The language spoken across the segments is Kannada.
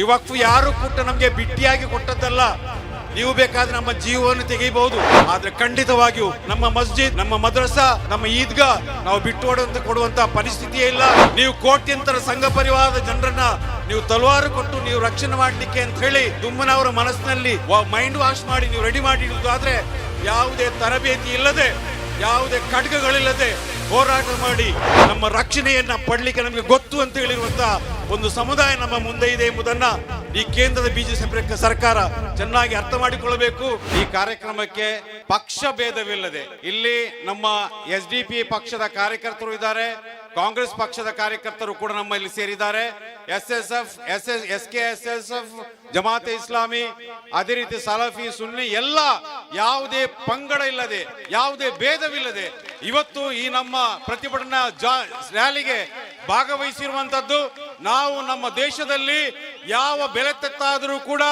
ಈ ಯಾರು ಕೊಟ್ಟ ನಮಗೆ ಬಿಟ್ಟಿಯಾಗಿ ಕೊಟ್ಟದ್ದಲ್ಲ, ನೀವು ಬೇಕಾದ್ರೆ ನಮ್ಮ ಜೀವವನ್ನು ತೆಗೆಯಬಹುದು. ಆದ್ರೆ ಖಂಡಿತವಾಗಿಯೂ ನಮ್ಮ ಮಸ್ಜಿದ್, ನಮ್ಮ ಮದ್ರಸಾ, ನಮ್ಮ ಈದ್ಗಾ, ನಾವು ಬಿಟ್ಟು ಓಡುವಂತ ಕೊಡುವಂತ ಪರಿಸ್ಥಿತಿಯೇ ಇಲ್ಲ. ನೀವು ಕೋಟ್ಯಂತರ ಸಂಘ ಪರಿವಾರದ ಜನರನ್ನ ನೀವು ತಲವಾರು ಕೊಟ್ಟು ನೀವು ರಕ್ಷಣೆ ಮಾಡಲಿಕ್ಕೆ ಅಂತ ಹೇಳಿ ದುಮ್ಮನವರ ಮನಸ್ಸಿನಲ್ಲಿ ಮೈಂಡ್ ವಾಶ್ ಮಾಡಿ ನೀವು ರೆಡಿ ಮಾಡಿ ಇಡುವುದಾದ್ರೆ ಯಾವುದೇ ತರಬೇತಿ ಇಲ್ಲದೆ, ಯಾವುದೇ ಖಡ್ಗಗಳಿಲ್ಲದೆ ಹೋರಾಟ ಮಾಡಿ ನಮ್ಮ ರಕ್ಷಣೆಯನ್ನ ಪಡ್ಲಿಕ್ಕೆ ನಮಗೆ ಗೊತ್ತು ಅಂತ ಹೇಳಿರುವಂತ ಒಂದು ಸಮುದಾಯ ನಮ್ಮ ಮುಂದೆ ಇದೆ ಎಂಬುದನ್ನ ಈ ಕೇಂದ್ರದ ಬಿಜೆಪಿ ಸರ್ಕಾರ ಚೆನ್ನಾಗಿ ಅರ್ಥ ಮಾಡಿಕೊಳ್ಳಬೇಕು. ಈ ಕಾರ್ಯಕ್ರಮಕ್ಕೆ ಪಕ್ಷ ಭೇದವಿಲ್ಲದೆ ಇಲ್ಲಿ ನಮ್ಮ ಎಸ್ ಡಿ ಪಿ ಪಕ್ಷದ ಕಾರ್ಯಕರ್ತರು ಇದ್ದಾರೆ. ಕಾಂಗ್ರೆಸ್ ಪಕ್ಷದ ಕಾರ್ಯಕರ್ತರು ಕೂಡ ನಮ್ಮ ಇಲ್ಲಿ ಸೇರಿದ್ದಾರೆ. S S F S S S K S S F Jamaat e Islami, ಅದೇ ರೀತಿ ಸಲಫಿ, ಸುನ್ನಿ, ಎಲ್ಲ ಯಾವುದೇ ಪಂಗಡ ಇಲ್ಲದೆ, ಯಾವುದೇ ಭೇದವಿಲ್ಲದೆ ಇವತ್ತು ಈ ನಮ್ಮ ಪ್ರತಿಭಟನಾ ರ್ಯಾಲಿಗೆ ಭಾಗವಹಿಸಿರುವಂತದ್ದು ನಾವು ನಮ್ಮ ದೇಶದಲ್ಲಿ ಯಾವ ಬೆಲೆ ತೆತ್ತಾದರೂ ಕೂಡ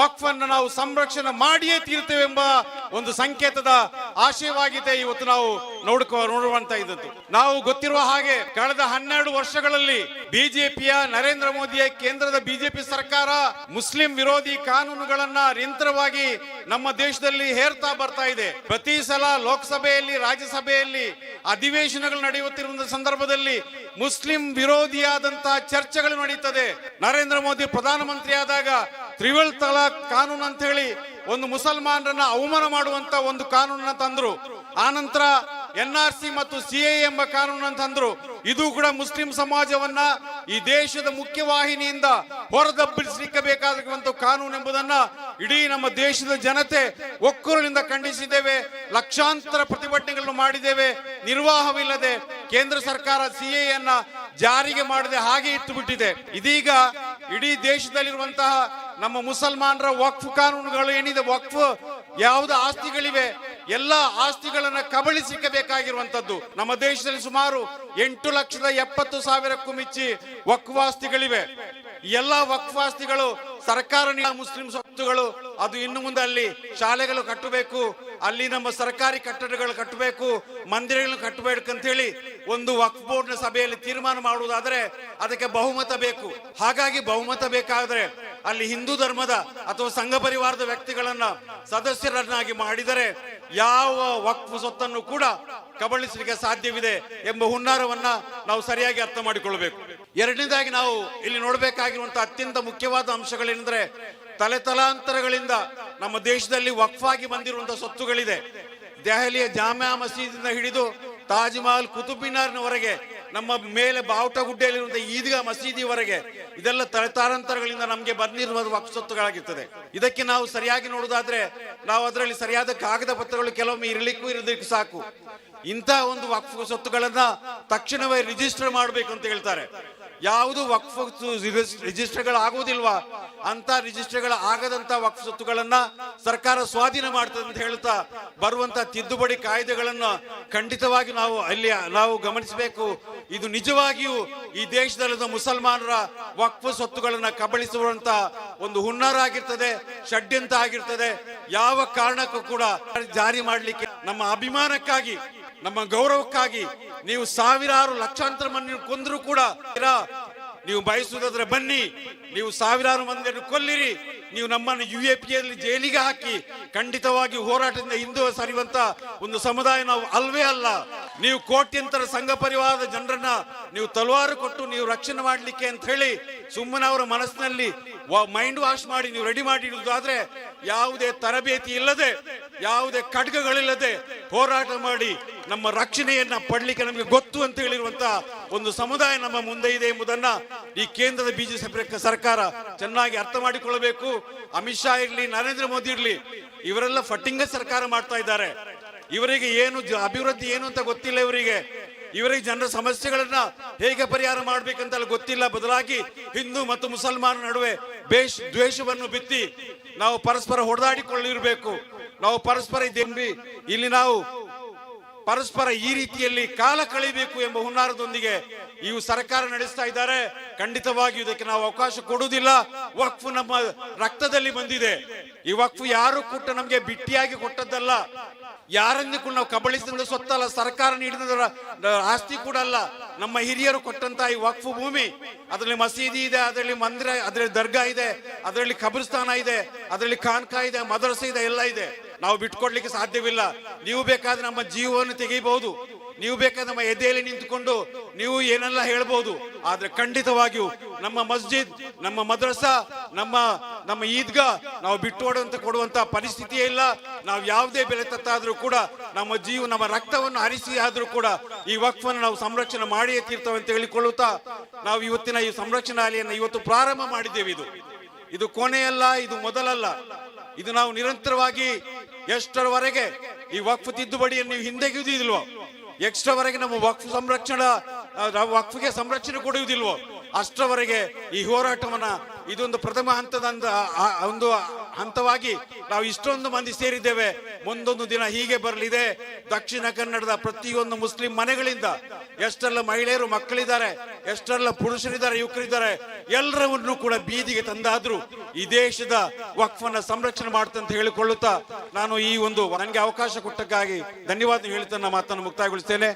ವಕ್ಫನ್ನು ನಾವು ಸಂರಕ್ಷಣೆ ಮಾಡಿಯೇ ತೀರ್ತೇವೆ ಎಂಬ ಒಂದು ಸಂಕೇತದ ಆಶಯವಾಗಿದೆ. ಇವತ್ತು ನಾವು ನೋಡ್ಕೊ, ನೋಡುವಂತ ಇದ್ದದ್ದು. ನಾವು ಗೊತ್ತಿರುವ ಹಾಗೆ ಕಳೆದ ಹನ್ನೆರಡು ವರ್ಷಗಳಲ್ಲಿ ಬಿಜೆಪಿಯ ನರೇಂದ್ರ ಮೋದಿಯ ಕೇಂದ್ರದ ಬಿಜೆಪಿ ಸರ್ಕಾರ ಮುಸ್ಲಿಂ ವಿರೋಧಿ ಕಾನೂನುಗಳನ್ನ ನಿರಂತರವಾಗಿ ನಮ್ಮ ದೇಶದಲ್ಲಿ ಹೇರ್ತಾ ಬರ್ತಾ ಇದೆ. ಪ್ರತಿ ಸಲ ಲೋಕಸಭೆಯಲ್ಲಿ, ರಾಜ್ಯಸಭೆಯಲ್ಲಿ ಅಧಿವೇಶನಗಳು ನಡೆಯುತ್ತಿರುವ ಸಂದರ್ಭದಲ್ಲಿ ಮುಸ್ಲಿಂ ವಿರೋಧಿಯಾದಂತಹ ಚರ್ಚೆಗಳು ನಡೆಯುತ್ತದೆ ನರೇಂದ್ರ ಮೋದಿ ಪ್ರಧಾನಮಂತ್ರಿ ಆದಾಗ ತ್ರಿವಲ್ ತಲಾಕ್ ಕಾನೂನು ಅಂತ ಹೇಳಿ ಒಂದು ಮುಸಲ್ಮಾನರನ್ನ ಅವಮಾನ ಮಾಡುವಂತ ಒಂದು ಕಾನೂನನ್ನ ತಂದ್ರು. ಆನಂತರ ಎನ್ ಆರ್ ಸಿ ಮತ್ತು ಸಿ ಎಂಬ ಕಾನೂನು ಅಂತಂದರು ಇದು ಕೂಡ ಮುಸ್ಲಿಂ ಸಮಾಜವನ್ನ ಈ ದೇಶದ ಮುಖ್ಯವಾಹಿನಿಯಿಂದ ಹೊರದಬ್ಬಿಸಲಿಕ್ಕೆ ಬೇಕಾಗಿರುವಂತ ಕಾನೂನು ಎಂಬುದನ್ನ ಇಡೀ ನಮ್ಮ ದೇಶದ ಜನತೆ ಒಕ್ಕೂರಿನಿಂದ ಖಂಡಿಸಿದ್ದೇವೆ. ಲಕ್ಷಾಂತರ ಪ್ರತಿಭಟನೆಗಳನ್ನು ಮಾಡಿದ್ದೇವೆ. ನಿರ್ವಾಹವಿಲ್ಲದೆ ಕೇಂದ್ರ ಸರ್ಕಾರ ಸಿಎಯನ್ನ ಜಾರಿಗೆ ಮಾಡದೆ ಹಾಗೆ ಇಟ್ಟು ಬಿಟ್ಟಿದೆ ಇದೀಗ ಇಡೀ ದೇಶದಲ್ಲಿರುವಂತಹ ನಮ್ಮ ಮುಸಲ್ಮಾನರ ವಕ್ಫ್ ಕಾನೂನುಗಳು ಏನಿದೆ, ವಕ್ಫ್ ಯಾವುದೇ ಆಸ್ತಿಗಳಿವೆ ಎಲ್ಲ ಆಸ್ತಿಗಳನ್ನು ಕಬಳಿಸಿಕಬೇಕಾಗಿರುವಂತದ್ದು ನಮ್ಮ ದೇಶದಲ್ಲಿ ಸುಮಾರು ಎಂಟು ಲಕ್ಷದ ಎಪ್ಪತ್ತು ಸಾವಿರಕ್ಕೂ ಮಿಚ್ಚಿ ಈ ಎಲ್ಲಾ ವಕ್ಫಾಸ್ತಿಗಳು ಸರ್ಕಾರ ಮುಸ್ಲಿಂ ಸ್ವತ್ತುಗಳು, ಅದು ಇನ್ನು ಮುಂದೆ ಅಲ್ಲಿ ಶಾಲೆಗಳು ಕಟ್ಟಬೇಕು, ಅಲ್ಲಿ ನಮ್ಮ ಸರ್ಕಾರಿ ಕಟ್ಟಡಗಳು ಕಟ್ಟಬೇಕು ಮಂದಿರಗಳನ್ನು ಕಟ್ಟಬೇಕು ಅಂತ ಹೇಳಿ ಒಂದು ವಕ್ಫ್ ಬೋರ್ಡ್ ಸಭೆಯಲ್ಲಿ ತೀರ್ಮಾನ ಮಾಡುವುದಾದ್ರೆ ಅದಕ್ಕೆ ಬಹುಮತ ಬೇಕು. ಹಾಗಾಗಿ ಬಹುಮತ ಬೇಕಾದ್ರೆ ಅಲ್ಲಿ ಹಿಂದೂ ಧರ್ಮದ ಅಥವಾ ಸಂಘ ಪರಿವಾರದ ವ್ಯಕ್ತಿಗಳನ್ನ ಸದಸ್ಯರನ್ನಾಗಿ ಮಾಡಿದರೆ ಯಾವ ವಕ್ಫ್ ಸ್ವತ್ತನ್ನು ಕೂಡ ಕಬಳಿಸಲಿಕ್ಕೆ ಸಾಧ್ಯವಿದೆ ಎಂಬ ಹುನ್ನಾರವನ್ನ ನಾವು ಸರಿಯಾಗಿ ಅರ್ಥ ಮಾಡಿಕೊಳ್ಬೇಕು. ಎರಡನೇದಾಗಿ ನಾವು ಇಲ್ಲಿ ನೋಡಬೇಕಾಗಿರುವಂತಹ ಅತ್ಯಂತ ಮುಖ್ಯವಾದ ಅಂಶಗಳೇನೆಂದ್ರೆ ತಲೆ ತಲಾಂತರಗಳಿಂದ ನಮ್ಮ ದೇಶದಲ್ಲಿ ವಕ್ಫಾಗಿ ಬಂದಿರುವಂತಹ ಸ್ವತ್ತುಗಳಿದೆ ದೆಹಲಿಯ ಜಾಮಿಯಾ ಮಸೀದಿನ ಹಿಡಿದು ತಾಜ್ ಮಹಲ್ ಕುತುಬಿನಾರ್ನವರೆಗೆ ನಮ್ಮ ಮೇಲೆ ಬಾವುಟಗುಡ್ಡೆಯಲ್ಲಿರುವಂತಹ ಈದ್ಗಾ ಮಸೀದಿವರೆಗೆ ಇದೆಲ್ಲ ತಲೆತಾರಾಂತರಗಳಿಂದ ನಮಗೆ ಬಂದಿರುವ ವಕ್ಫ್ ಸ್ವತ್ತುಗಳಾಗಿರ್ತದೆ ಇದಕ್ಕೆ ನಾವು ಸರಿಯಾಗಿ ನೋಡುವುದಾದ್ರೆ ನಾವು ಅದರಲ್ಲಿ ಸರಿಯಾದ ಕಾಗದ ಪತ್ರಗಳು ಕೆಲವೊಮ್ಮೆ ಇರಲಿಕ್ಕೂ ಇರೋದಕ್ಕೆ ಸಾಕು. ಇಂತಹ ಒಂದು ವಕ್ಫ್ ಸ್ವತ್ತುಗಳನ್ನ ತಕ್ಷಣವೇ ರಿಜಿಸ್ಟರ್ ಮಾಡಬೇಕು ಅಂತ ಹೇಳ್ತಾರೆ. ಯಾವುದು ವಕ್ಫ್ ಆಗುವುದಿಲ್ವಾ ಅಂತ ರಿಜಿಸ್ಟರ್ಗಳ ಆಗದಂತ ವಕ್ಫ್ ಸ್ವತ್ತುಗಳನ್ನ ಸರ್ಕಾರ ಸ್ವಾಧೀನ ಮಾಡ್ತದೆ ಅಂತ ಹೇಳ್ತಾ ಬರುವಂತ ತಿದ್ದುಪಡಿ ಕಾಯ್ದೆಗಳನ್ನ ಖಂಡಿತವಾಗಿ ನಾವು ಅಲ್ಲಿ, ನಾವು ಗಮನಿಸಬೇಕು. ಇದು ನಿಜವಾಗಿಯೂ ಈ ದೇಶದಲ್ಲಿನ ಮುಸಲ್ಮಾನರ ವಕ್ಫ್ ಸ್ವತ್ತುಗಳನ್ನ ಕಬಳಿಸುವಂತ ಒಂದು ಹುನ್ನಾರ ಆಗಿರ್ತದೆ, ಷಡ್ಯಂತ ಆಗಿರ್ತದೆ. ಯಾವ ಕಾರಣಕ್ಕೂ ಕೂಡ ಜಾರಿ ಮಾಡಲಿಕ್ಕೆ ನಮ್ಮ ಅಭಿಮಾನಕ್ಕಾಗಿ ನಮ್ಮ ಗೌರವಕ್ಕಾಗಿ ನೀವು ಸಾವಿರಾರು ಲಕ್ಷಾಂತರ ಮಂದಿ ಕೊಂದರೂ ಕೂಡ ನೀವು ಬಯಸುವುದಾದ್ರೆ ಬನ್ನಿ, ನೀವು ಸಾವಿರಾರು ಮಂದಿಯನ್ನು ಕೊಲ್ಲಿರಿ, ನೀವು ನಮ್ಮನ್ನು ಯು ಎ ಜೈಲಿಗೆ ಹಾಕಿ ಖಂಡಿತವಾಗಿ ಹೋರಾಟದಿಂದ ಹಿಂದೆ ಸರಿಯುವಂತ ಒಂದು ಸಮುದಾಯ ನಾವು ಅಲ್ವೇ ಅಲ್ಲ. ನೀವು ಕೋಟ್ಯಂತರ ಸಂಘ ಪರಿವಾರದ ಜನರನ್ನ ನೀವು ತಲವಾರು ಕೊಟ್ಟು ನೀವು ರಕ್ಷಣೆ ಮಾಡಲಿಕ್ಕೆ ಅಂತ ಹೇಳಿ ಸುಮ್ಮನೆ ಅವರ ಮನಸ್ಸಿನಲ್ಲಿ ಮೈಂಡ್ ವಾಶ್ ಮಾಡಿ ನೀವು ರೆಡಿ ಮಾಡಿ ಇಡುವುದಾದ್ರೆ ಯಾವುದೇ ತರಬೇತಿ ಇಲ್ಲದೆ, ಯಾವುದೇ ಖಡ್ಗಗಳಿಲ್ಲದೆ ಹೋರಾಟ ಮಾಡಿ ನಮ್ಮ ರಕ್ಷಣೆಯನ್ನ ಪಡ್ಲಿಕ್ಕೆ ನಮಗೆ ಗೊತ್ತು ಅಂತ ಹೇಳಿರುವಂತ ಒಂದು ಸಮುದಾಯ ನಮ್ಮ ಮುಂದೆ ಇದೆ ಎಂಬುದನ್ನ ಈ ಕೇಂದ್ರದ ಬಿಜೆಪಿ ಸರ್ಕಾರ ಚೆನ್ನಾಗಿ ಅರ್ಥ ಮಾಡಿಕೊಳ್ಳಬೇಕು. ಅಮಿತ್ ಶಾ ಇರ್ಲಿ, ನರೇಂದ್ರ ಮೋದಿ ಇರ್ಲಿ, ಇವರೆಲ್ಲ ಫಟ್ಟಿಂಗ ಸರ್ಕಾರ ಮಾಡ್ತಾ ಇದ್ದಾರೆ. ಇವರಿಗೆ ಏನು ಅಭಿವೃದ್ಧಿ ಏನು ಅಂತ ಗೊತ್ತಿಲ್ಲ ಇವರಿಗೆ. ಇವರಿಗೆ ಜನರ ಸಮಸ್ಯೆಗಳನ್ನ ಹೇಗೆ ಪರಿಹಾರ ಮಾಡ್ಬೇಕಂತ ಗೊತ್ತಿಲ್ಲ. ಬದಲಾಗಿ ಹಿಂದೂ ಮತ್ತು ಮುಸಲ್ಮಾನ ನಡುವೆ ಬೇಷ್, ದ್ವೇಷವನ್ನು ಬಿತ್ತಿ ನಾವು ಪರಸ್ಪರ ಹೊಡೆದಾಡಿಕೊಳ್ಳಿರಬೇಕು. ನಾವು ಪರಸ್ಪರ ಇದ್ದೇನ್ರಿ ಇಲ್ಲಿ ನಾವು ಪರಸ್ಪರ ಈ ರೀತಿಯಲ್ಲಿ ಕಾಲ ಕಳಿಬೇಕು ಎಂಬ ಹುನ್ನಾರದೊಂದಿಗೆ ಇವು ಸರ್ಕಾರ ನಡೆಸ್ತಾ ಇದ್ದಾರೆ. ಖಂಡಿತವಾಗಿಯೂ ಇದಕ್ಕೆ ನಾವು ಅವಕಾಶ ಕೊಡುವುದಿಲ್ಲ. ವಕ್ಫ್ ನಮ್ಮ ರಕ್ತದಲ್ಲಿ ಬಂದಿದೆ. ಈ ವಕ್ಫ್ ಯಾರು ಕೊಟ್ಟು ನಮಗೆ ಬಿಟ್ಟಿಯಾಗಿ ಕೊಟ್ಟದ್ದಲ್ಲ. ಯಾರನ್ನು ಕೂಡ ನಾವು ಕಬಳಿಸಿದ ಸ್ವತ್ತಲ್ಲ, ಸರ್ಕಾರ ನೀಡಿದ ಆಸ್ತಿ ಕೂಡ ಅಲ್ಲ. ನಮ್ಮ ಹಿರಿಯರು ಕೊಟ್ಟಂತ ಈ ವಕ್ಫ್ ಭೂಮಿ, ಅದರಲ್ಲಿ ಮಸೀದಿ ಇದೆ, ಅದರಲ್ಲಿ ಮಂದಿರ, ಅದರಲ್ಲಿ ದರ್ಗಾ ಇದೆ, ಅದರಲ್ಲಿ ಕಬ್ರಿಸ್ತಾನ ಇದೆ, ಅದರಲ್ಲಿ ಖಾನ್ಕಾ ಇದೆ, ಮದರಸ ಇದೆ, ಎಲ್ಲ ಇದೆ. ನಾವು ಬಿಟ್ಕೊಡ್ಲಿಕ್ಕೆ ಸಾಧ್ಯವಿಲ್ಲ. ನೀವು ಬೇಕಾದ್ರೆ ನಮ್ಮ ಜೀವವನ್ನು ತೆಗೆಯಬಹುದು. ನೀವು ಬೇಕಾದ ನಮ್ಮ ಎದೆಯಲ್ಲಿ ನಿಂತುಕೊಂಡು ನೀವು ಏನೆಲ್ಲ ಹೇಳ್ಬೋದು, ಆದ್ರೆ ಖಂಡಿತವಾಗಿಯೂ ನಮ್ಮ ಮಸ್ಜಿದ್, ನಮ್ಮ ಮದ್ರಸಾ, ನಮ್ಮ ನಮ್ಮ ಈದ್ಗಾ, ನಾವು ಬಿಟ್ಟೋಡುವಂತ ಕೊಡುವಂತ ಪರಿಸ್ಥಿತಿಯೇ ಇಲ್ಲ. ನಾವು ಯಾವುದೇ ಬೆಲೆ ತತ್ತಾದ್ರೂ ಕೂಡ, ನಮ್ಮ ಜೀವ, ನಮ್ಮ ರಕ್ತವನ್ನು ಹರಿಸಿ ಆದ್ರೂ ಕೂಡ ಈ ವಕ್ಫನ್ನು ನಾವು ಸಂರಕ್ಷಣೆ ಮಾಡಿಯೇ ಅಂತ ಹೇಳಿಕೊಳ್ಳುತ್ತಾ, ನಾವು ಇವತ್ತಿನ ಈ ಸಂರಕ್ಷಣಾಲಯನ್ನು ಇವತ್ತು ಪ್ರಾರಂಭ ಮಾಡಿದ್ದೇವೆ ಇದು. ಇದು ಕೊನೆಯಲ್ಲ, ಇದು ಮೊದಲಲ್ಲ. ಇದು ನಾವು ನಿರಂತರವಾಗಿ ಎಷ್ಟರವರೆಗೆ ಈ ವಕ್ಫ್ ತಿದ್ದುಪಡಿಯನ್ನು ನೀವು ಹಿಂದೆಗೆಯುವುದಿಲ್ವೋ ಎಷ್ಟರವರೆಗೆ ನಮ್ಮ ವಕ್ಫ್ ಸಂರಕ್ಷಣಾ ಆ, ನಾವು ವಕ್ಫ್ಗೆ ಸಂರಕ್ಷಣೆ ಕೊಡುವುದಿಲ್ವೋ? ಅಷ್ಟರವರೆಗೆ ಈ ಹೋರಾಟವನ್ನ ಇದೊಂದು ಪ್ರಥಮ ಹಂತದ ಒಂದು ಹಂತವಾಗಿ ನಾವು ಇಷ್ಟೊಂದು ಮಂದಿ ಸೇರಿದ್ದೇವೆ. ಮುಂದೊಂದು ದಿನ ಹೀಗೆ ಬರಲಿದೆ. ದಕ್ಷಿಣ ಕನ್ನಡದ ಪ್ರತಿಯೊಂದು ಮುಸ್ಲಿಂ ಮನೆಗಳಿಂದ ಎಷ್ಟೆಲ್ಲ ಮಹಿಳೆಯರು, ಮಕ್ಕಳಿದ್ದಾರೆ, ಎಷ್ಟೆಲ್ಲ ಪುರುಷರಿದ್ದಾರೆ, ಯುವಕರಿದ್ದಾರೆ ಎಲ್ಲರನ್ನು ಕೂಡ ಬೀದಿಗೆ ತಂದಾದ್ರೂ. ಈ ದೇಶದ ವಕ್ಫನ್ನ ಸಂರಕ್ಷಣೆ ಮಾಡುತ್ತಂತ ಹೇಳಿಕೊಳ್ಳುತ್ತಾ ನಾನು ಈ ಒಂದು, ನನಗೆ ಅವಕಾಶ ಕೊಟ್ಟಕ್ಕಾಗಿ ಧನ್ಯವಾದ ಹೇಳ್ತಾ ನನ್ನ ಮಾತನ್ನು ಮುಕ್ತಾಯಗೊಳಿಸ್ತೇನೆ.